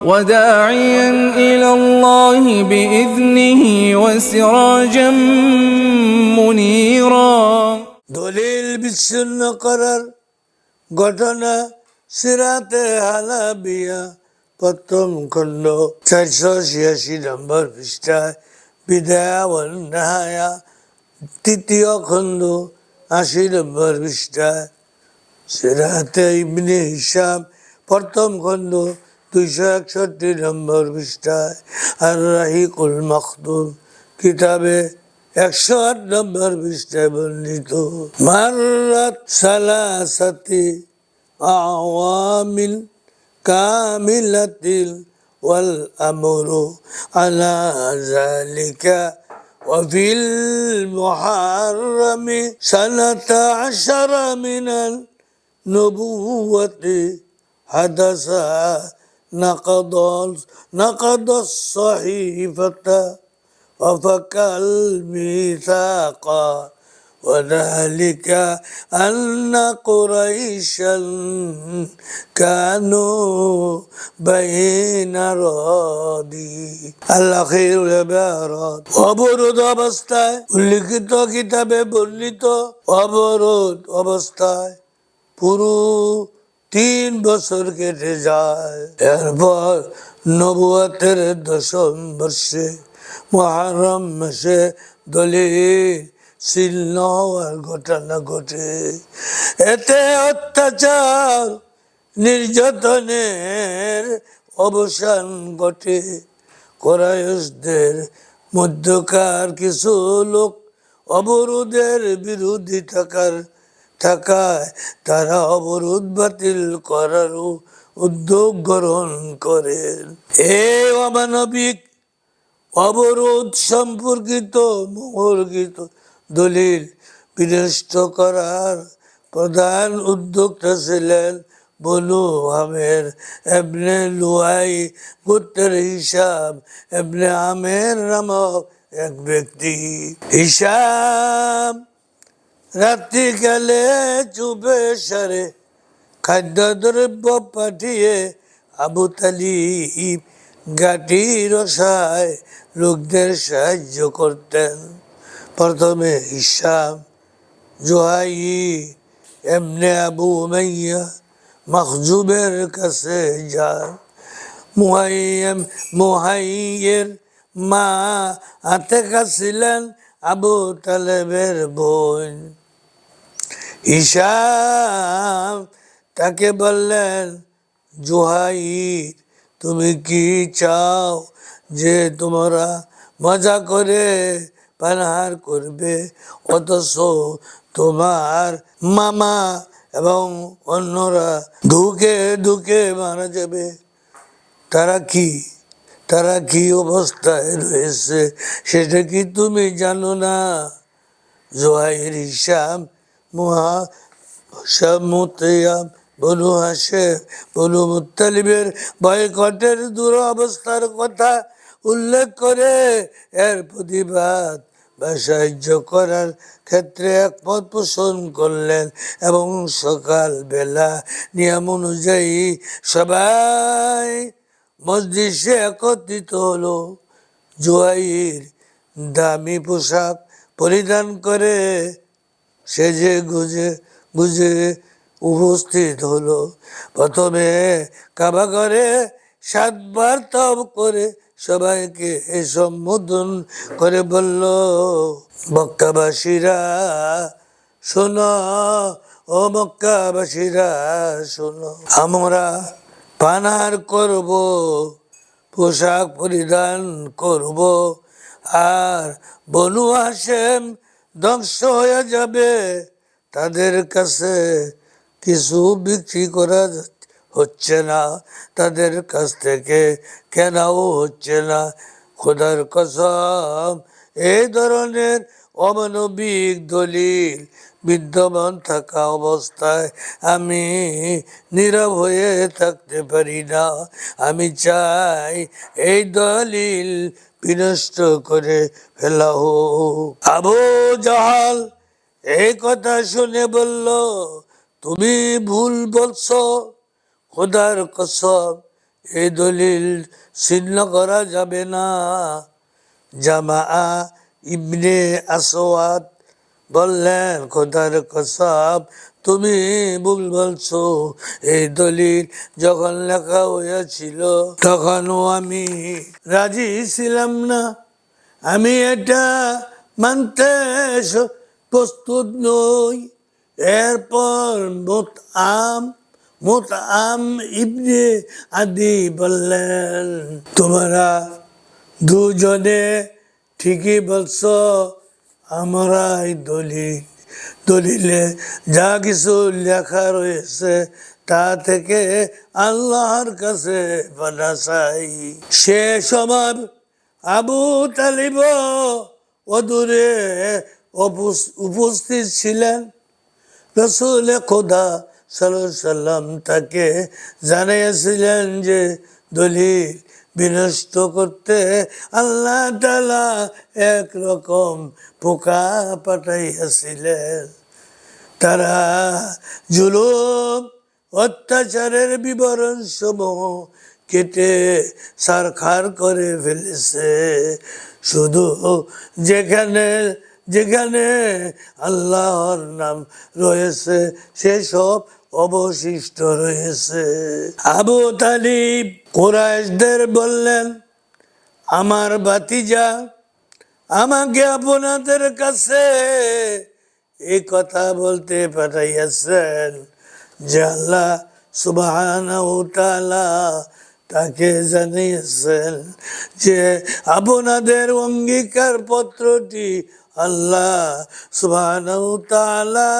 وداعيا إلى الله بإذنه وسراجا منيرا দলিল বিচ্ছিন্ন করার ঘটনা সিরাতে হালাবিয়া প্রথম খণ্ড চারশো ছিয়াশি নম্বর পৃষ্ঠায় বিদায়া ওয়াল নাহায়া তৃতীয় খণ্ড আশি নম্বর পৃষ্ঠায় সিরাতে ইবনে হিসাম প্রথম খণ্ড দুইশো একষট্টি নম্বর পৃষ্ঠায় আর রাহিকুল মখদুম কিতাবে একশো আট নম্বর পৃষ্ঠায় বর্ণিত মাররাত সালাসাতি আওয়ামিল কামিলাতিল ওয়াল আমরু আলা যালিকা وفي المحرم سنة عشر من النبوة حدث نقض نقض الصحيفة وفك الميثاق وذلك أن قريشا كانوا بين راضي الأخير العبارات অবরোধ অবস্থায় উল্লিখিত কিতাবে বর্ণিত অবরোধ অবস্থায় পুরো তিন বছর কেটে যায়। এরপর নবুয়াতের দশম বর্ষে মহারম মাসে দলিল ছিন্ন হওয়ার ঘটনা ঘটে। এতে অত্যাচার, নির্যাতনের অবসান ঘটে। কোরাইশদের মধ্যকার কিছু লোক অবরোধের বিরোধী থাকার থাকায় তারা অবরোধ বাতিল করারও উদ্যোগ গ্রহণ করেন। এই অমানবিক অবরোধ সম্পর্কিত মহর্গিত দলিল বিনষ্ট করার প্রধান উদ্যোক্তা ছিলেন বনু আমের এবনে লুয়াই গোত্রের হিসাব এবনে আমের নামক এক ব্যক্তি। হিসাব রাত্রিকালে চুপে সারে, খাদ্যদ্রব্য পাঠিয়ে আবু তালিব গাটি রসায় লোকদের সাহায্য করতেন। প্রথমে হিসাম জোহাই এমনে আবু মাইয়া মখজুবের কাছে যান মুহাইম মুহাইয়ের মা আতেকা ছিলেন আবু তালেবের বোন। হিসাম তাকে বললেন, জুহাইর, তুমি কি চাও যে তোমরা মজা করে পানাহার করবে? অথচ তোমার মামা এবং অন্যরা ধুকে ধুকে মারা যাবে। তারা কি? তারা কি অবস্থায় রয়েছে সেটা কি তুমি জানো না? জোহাইর হিসাম মহা মুতিয়াম বনু হাসেম বনু মুতালিবের বয়কটের দূর অবস্থার কথা উল্লেখ করে এর প্রতিবাদ বা সাহায্য করার ক্ষেত্রে একমত পোষণ করলেন এবং সকাল বেলা নিয়ম অনুযায়ী সবাই মসজিদে একত্রিত হলো। জোয়াইর দামি পোশাক পরিধান করে সেজে গুজে গুজে উপস্থিত হলো। প্রথমে কাবা করে সাতবার তব করে সবাইকে সম্বোধন করে বলল, মক্কাবাসীরা, শোনো, ও মক্কাবাসীরা, শোনো, আমরা পানার করব, পোশাক পরিধান করব, আর বনু হাসেম ধ্বংস হয়ে যাবে। তাদের কাছে কিছু বিক্রি করা হচ্ছে না। তাদের কাছ থেকে কেনাও হচ্ছে না। খোদার কসম এই ধরনের অমানবিক দলিল, বিদ্যমান থাকা অবস্থায় আমি নীরব হয়ে থাকতে পারি না। আমি চাই এই দলিল বিনষ্ট করে ফেলা হোক আবু জাহাল এই কথা শুনে বলল, তুমি ভুল বলছ। খোদার কসব এই দলিল ছিন্ন করা যাবে না। জামা ইবনে আসওয়াদ বললেন, খোদার কসব, তুমি ভুল বলছো। এই দলিল যখন লেখা হয়েছিল, তখনও আমি রাজি ছিলাম না। আমি এটা মানতে প্রস্তুত নই। এরপর মোত আম মোত আম ইবনে আদি বললেন, তোমরা দুজনে ঠিকই বলছো। আমরা এই দলিল, দলিলে যা কিছু লেখা রয়েছে, তা থেকে আল্লাহর কাছে চাই। সে সময় আবু তালিব অদূরে উপস্থিত ছিলেন। রসুল খোদা সাল্লাম তাকে জানিয়েছিলেন যে, দলিল বিনষ্ট করতে আল্লাহ তালা একরকম পোকা পাঠাইয়াছিলেন। তারা জুলুম, অত্যাচারের বিবরণ সমূহ কেটে সারখার করে ফেলেছে। শুধু যেখানে যেখানে আল্লাহর নাম রয়েছে, সেসব অবশিষ্ট রয়েছে। আবু তালিব কোরআশদের বললেন, আমার বাতিজা আমাকে আপনাদের কাছে এই কথা বলতে পাঠাইয়াছেন যে আল্লাহ তাআলা তাকে জানিয়েছেন যে আপনাদের অঙ্গীকার পত্রটি আল্লাহ তাআলা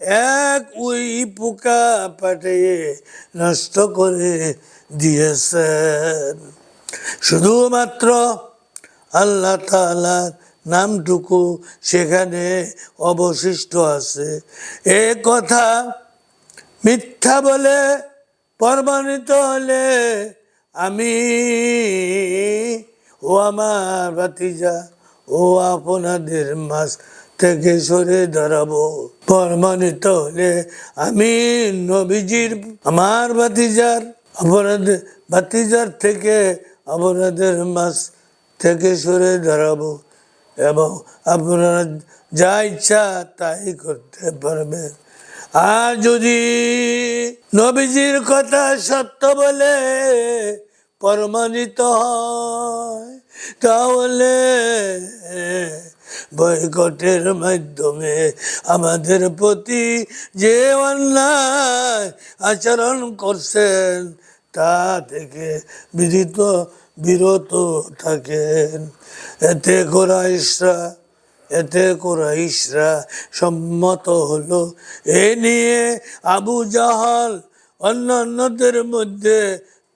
এক ওই পোকা পাঠিয়ে নষ্ট করে দিয়েছেন। শুধুমাত্র আল্লাহ তালার নামটুকু সেখানে অবশিষ্ট আছে। এ কথা মিথ্যা বলে প্রমাণিত হলে আমি ও আমার ভাতিজা ও আপনাদের মাছ থেকে সরে দাঁড়াবো। প্রমাণিত হলে আমি নবীজির, আমার ভাতিজার অপরাধ, ভাতিজার থেকে অপরাধের মাছ থেকে সরে দাঁড়াবো এবং আপনারা যা ইচ্ছা তাই করতে পারবেন আর যদি নবীজির কথা সত্য বলে প্রমাণিত হয়, তাহলে বয়কটের মাধ্যমে আমাদের প্রতি যে অন্যায় আচরণ করছেন, তা থেকে বিদিত, বিরত থাকেন। এতে কোরাইশরা এতে কোরাইশরা সম্মত হলো। এ নিয়ে আবু জাহাল অন্যান্যদের মধ্যে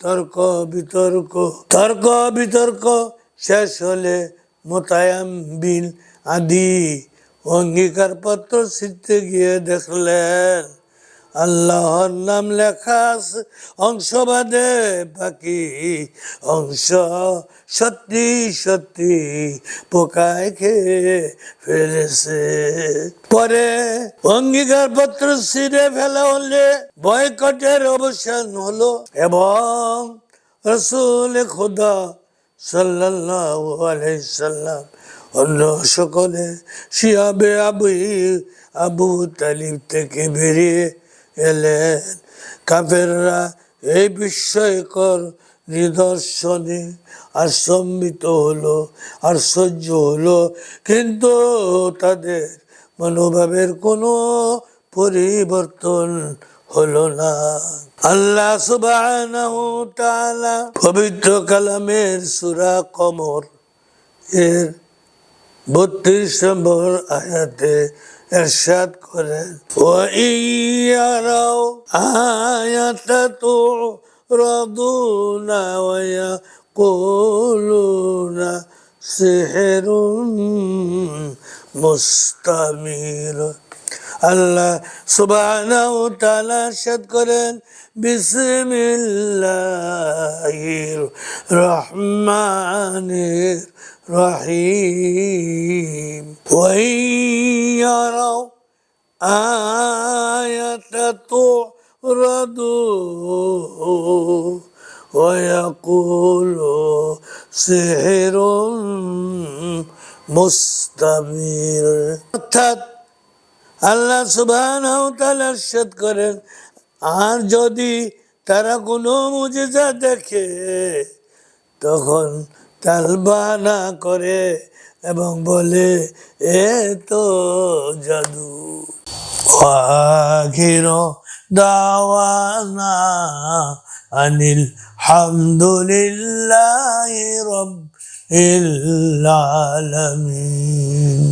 তর্ক বিতর্ক তর্ক বিতর্ক শেষ হলে মোতায়াম বিন আদি অঙ্গীকার পত্র ছিঁড়তে গিয়ে দেখলেন। আল্লাহর নাম লেখা অংশ বাদে বাকি অংশ সত্যি সত্যি পোকায় খেয়ে ফেলেছে। পরে অঙ্গীকার পত্র ছিঁড়ে ফেলা হলে বয়কটের অবসান হলো এবং রসুল খোদা সাল্লাল্লাহু আলাইহি সাল্লাম, অন্য সকলে শিয়াবে আবু আবু তালিব থেকে বেরিয়ে এলেন। কাফেররা এই বিস্ময়কর নিদর্শনে আশ্রম্বিত হলো আর আশ্চর্য হলো, কিন্তু তাদের মনোভাবের কোনো পরিবর্তন হলো না। আল্লাহ তাআলা পবিত্র কালামের সূরা কমর এর বত্রিশ নম্বর আয়াতে এরশাদ করেন ও ইয়ারাও আয়াতা তো রদুনা ওয়া কুলুনা সিহরুন মুস্তামির আল্লাহ সুবহানাহু তাআলা ইরশাদ করেন বিসমিল্লাহির রহমানির রহিম ওয়াইয়ারাও আয়াত তুরদু ويقول سحر মুস্তামির অর্থাৎ আল্লাহ ইরশাদ করেন, আর যদি তারা কোনো মুজিজা দেখে, তখন তালবানা করে এবং বলে, এ তো জাদু। আখির দাওয়ানা আনিল হামদুলিল্লাহি রাব্বিল আলামিন।